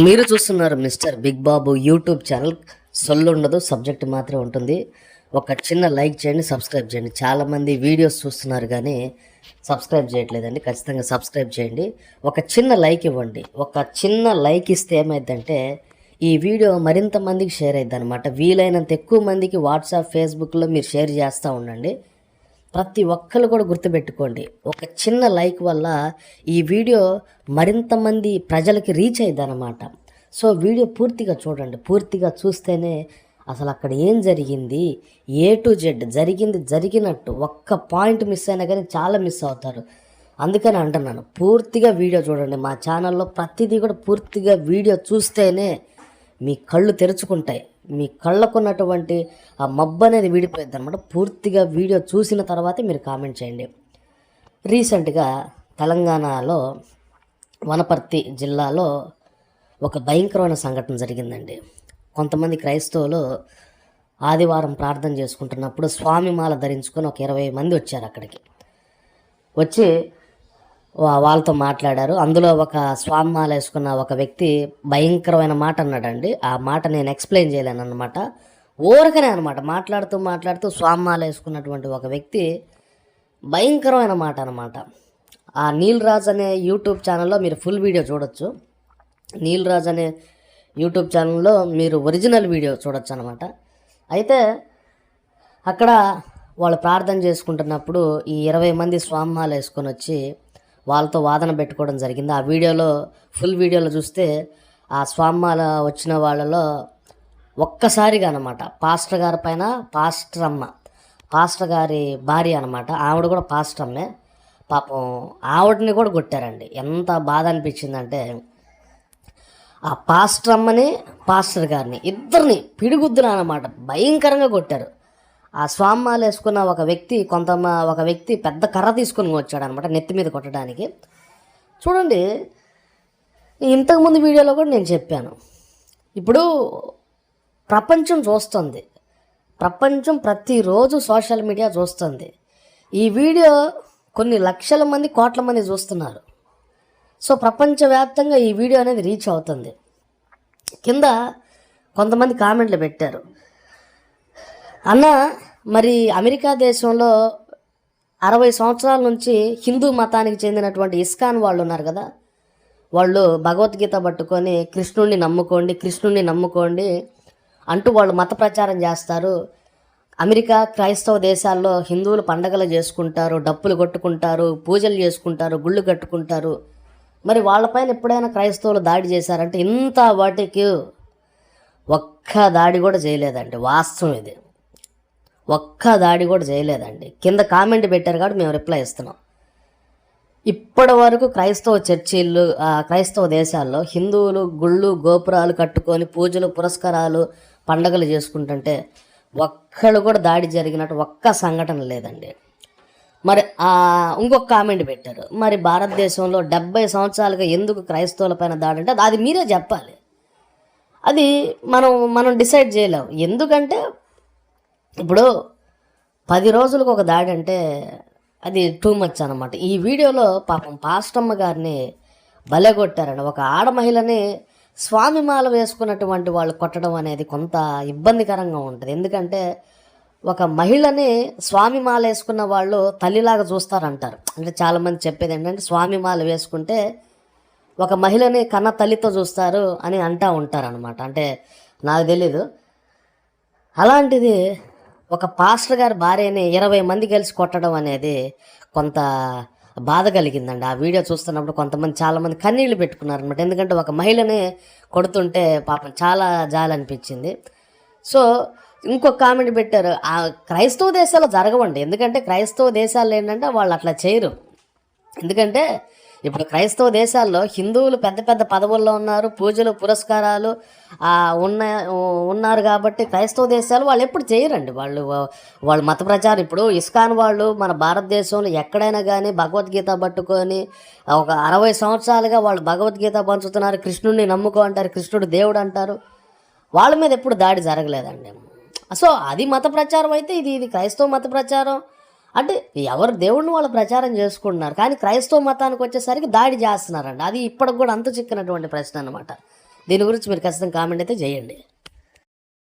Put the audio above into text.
మీరు చూస్తున్నారు mister big Babu YouTube channel. సొల్లు ఉండదు సబ్జెక్ట్ మాత్రమే ఉంటుంది. ఒక చిన్న లైక్ చేయండి సబ్స్క్రైబ్ చేయండి. చాలామంది వీడియోస్ చూస్తున్నారు కానీ సబ్స్క్రైబ్ చేయట్లేదండి. ఖచ్చితంగా సబ్స్క్రైబ్ చేయండి. ఒక చిన్న లైక్ ఇవ్వండి. ఒక చిన్న లైక్ ఇస్తే ఏమైందంటే ఈ వీడియో మరింత మందికి షేర్ అయింది అనమాట వీలైనంత ఎక్కువ మందికి వాట్సాప్ ఫేస్బుక్లో మీరు షేర్ చేస్తూ ఉండండి. ప్రతి ఒక్కరు కూడా గుర్తుపెట్టుకోండి. ఒక చిన్న లైక్ వల్ల ఈ వీడియో మరింత మంది ప్రజలకి రీచ్ అయ్యింది సో వీడియో పూర్తిగా చూడండి. పూర్తిగా చూస్తేనే అసలు అక్కడ ఏం జరిగింది? ఏ టు జెడ్ జరిగింది జరిగినట్టు ఒక్క పాయింట్ మిస్ అయినా కానీ చాలా మిస్ అవుతారు. అందుకని అంటున్నాను పూర్తిగా వీడియో చూడండి. మా ఛానల్లో ప్రతిదీ కూడా పూర్తిగా వీడియో చూస్తేనే మీ కళ్ళు తెరుచుకుంటాయి. మీ కళ్ళకున్నటువంటి ఆ మబ్బు అనేది వీడిపోయింది అనమాట పూర్తిగా వీడియో చూసిన తర్వాతే మీరు కామెంట్ చేయండి. రీసెంట్గా తెలంగాణలో వనపర్తి జిల్లాలో ఒక భయంకరమైన సంఘటన జరిగిందండి. కొంతమంది క్రైస్తవులు ఆదివారం ప్రార్థన చేసుకుంటున్నప్పుడు స్వామి మాల ధరించుకొని ఒక ఇరవై మంది వచ్చారు అక్కడికి వచ్చి వాళ్ళతో మాట్లాడారు. అందులో ఒక స్వామిమాల వేసుకున్న ఒక వ్యక్తి భయంకరమైన మాట అన్నాడండి. ఆ మాట నేను ఎక్స్ప్లెయిన్ చేయలేను అనమాట ఊరకనే అనమాట మాట్లాడుతూ మాట్లాడుతూ స్వామిమాల వేసుకున్నటువంటి ఒక వ్యక్తి భయంకరమైన మాట అనమాట ఆ నీల్ రాజ్ అనే యూట్యూబ్ ఛానల్లో మీరు ఫుల్ వీడియో చూడొచ్చు. నీల్ రాజ్ అనే యూట్యూబ్ ఛానల్లో మీరు ఒరిజినల్ వీడియో చూడొచ్చు అనమాట అయితే అక్కడ వాళ్ళు ప్రార్థన చేసుకుంటున్నప్పుడు ఈ ఇరవై మంది స్వామిమాల వేసుకొని వచ్చి వాళ్ళతో వాదన పెట్టుకోవడం జరిగింది. ఆ వీడియోలో ఫుల్ వీడియోలో చూస్తే ఆ స్వామ్మాల వచ్చిన వాళ్ళలో ఒక్కసారిగా అనమాట పాస్టర్ గారి పైన పాస్టర్ అమ్మ. పాస్టర్ గారి భార్య అనమాట ఆవిడ కూడా పాస్టర్ అమ్మే. పాపం ఆవిడని కూడా కొట్టారండి. ఎంత బాధ అనిపించిందంటే ఆ పాస్టర్ అమ్మని పాస్టర్ గారిని ఇద్దరిని పిడిగుద్దున అనమాట భయంకరంగా కొట్టారు. ఆ స్వామాలు వేసుకున్న ఒక వ్యక్తి కొంత ఒక వ్యక్తి పెద్ద కర్ర తీసుకొని వచ్చాడు అనమాట నెత్తి మీద కొట్టడానికి. చూడండి ఇంతకుముందు వీడియోలో కూడా నేను చెప్పాను. ఇప్పుడు ప్రపంచం చూస్తుంది. ప్రపంచం ప్రతిరోజు సోషల్ మీడియా చూస్తుంది. ఈ వీడియో కొన్ని లక్షల మంది కోట్ల మంది చూస్తున్నారు. సో ప్రపంచవ్యాప్తంగా ఈ వీడియో అనేది రీచ్ అవుతుంది. కింద కొంతమంది కామెంట్లు పెట్టారు. అన్న మరి అమెరికా దేశంలో అరవై సంవత్సరాల నుంచి హిందూ మతానికి చెందినటువంటి ఇస్కాన్ వాళ్ళు ఉన్నారు కదా. వాళ్ళు భగవద్గీత పట్టుకొని కృష్ణుణ్ణి నమ్ముకోండి కృష్ణుణ్ణి నమ్ముకోండి అంటూ వాళ్ళు మత ప్రచారం చేస్తారు. అమెరికా క్రైస్తవ దేశాల్లో హిందువులు పండగలు చేసుకుంటారు డప్పులు కొట్టుకుంటారు పూజలు చేసుకుంటారు గుళ్ళు కట్టుకుంటారు. మరి వాళ్ళపైన ఎప్పుడైనా క్రైస్తవులు దాడి చేశారంటే ఇంత వాటికి ఒక్క దాడి కూడా చేయలేదండి వాస్తవం ఇది. ఒక్క దాడి కూడా చేయలేదండి. కింద కామెంట్ పెట్టారు కాబట్టి మేము రిప్లై ఇస్తున్నాం. ఇప్పటి వరకు క్రైస్తవ చర్చిలు ఆ, క్రైస్తవ దేశాల్లో హిందువులు గుళ్ళు గోపురాలు కట్టుకొని పూజలు పురస్కారాలు పండగలు చేసుకుంటుంటే ఒక్కళ్ళు కూడా దాడి జరిగినట్టు ఒక్క సంఘటన లేదండి. మరి ఇంకొక కామెంట్ పెట్టారు. మరి భారతదేశంలో డెబ్బై సంవత్సరాలుగా ఎందుకు క్రైస్తవుల పైన దాడి అంటే అది మీరే చెప్పాలి. అది మనం మనం డిసైడ్ చేయలేము ఎందుకంటే ఇప్పుడు పది రోజులకు ఒక దాడి అంటే అది టూ మచ్ అనమాట ఈ వీడియోలో పాపం పాస్టమ్మ గారిని భలే ఒక ఆడ మహిళని స్వామిమాల వేసుకున్నటువంటి వాళ్ళు కొట్టడం అనేది కొంత ఇబ్బందికరంగా ఉంటుంది. ఎందుకంటే ఒక మహిళని స్వామిమాల వేసుకున్న వాళ్ళు తల్లిలాగా చూస్తారంటారు. అంటే చాలామంది చెప్పేది ఏంటంటే స్వామిమాల వేసుకుంటే ఒక మహిళని కన్న తల్లితో చూస్తారు అని అంటూ ఉంటారనమాట అంటే నాకు తెలీదు. అలాంటిది ఒక పాస్టర్ గారి భార్యని ఇరవై మంది కలిసి కొట్టడం అనేది కొంత బాధ కలిగిందండి. ఆ వీడియో చూస్తున్నప్పుడు కొంతమంది చాలామంది కన్నీళ్ళు పెట్టుకున్నారు అనమాట ఎందుకంటే ఒక మహిళని కొడుతుంటే పాపం చాలా జాలి అనిపించింది. సో ఇంకొక కామెంట్ పెట్టారు ఆ క్రైస్తవ దేశాల్లో జరగవండి. ఎందుకంటే క్రైస్తవ దేశాల్లో ఏంటంటే వాళ్ళు అట్లా చేయరు. ఎందుకంటే ఇప్పుడు క్రైస్తవ దేశాల్లో హిందువులు పెద్ద పెద్ద పదవుల్లో ఉన్నారు పూజలు పురస్కారాలు ఉన్న ఉన్నారు కాబట్టి క్రైస్తవ దేశాలు వాళ్ళు ఎప్పుడు చేయరండి. వాళ్ళు వాళ్ళు మత ప్రచారం. ఇప్పుడు ఇస్కాన్ వాళ్ళు మన భారతదేశంలో ఎక్కడైనా కానీ భగవద్గీత పట్టుకొని ఒక అరవై సంవత్సరాలుగా వాళ్ళు భగవద్గీత పంచుతున్నారు. కృష్ణుడిని నమ్ముకో అంటారు కృష్ణుడు దేవుడు అంటారు. వాళ్ళ మీద ఎప్పుడు దాడి జరగలేదండి. సో అది మత ప్రచారం అయితే ఇది ఇది క్రైస్తవ మత ప్రచారం. అంటే ఎవరు దేవుడిని వాళ్ళు ప్రచారం చేసుకుంటున్నారు. కానీ క్రైస్తవ మతానికి వచ్చేసరికి దాడి చేస్తున్నారండి. అది ఇప్పటికి కూడా అంత చిక్కినటువంటి ప్రశ్న అనమాట దీని గురించి మీరు ఖచ్చితంగా కామెంట్ అయితే చేయండి.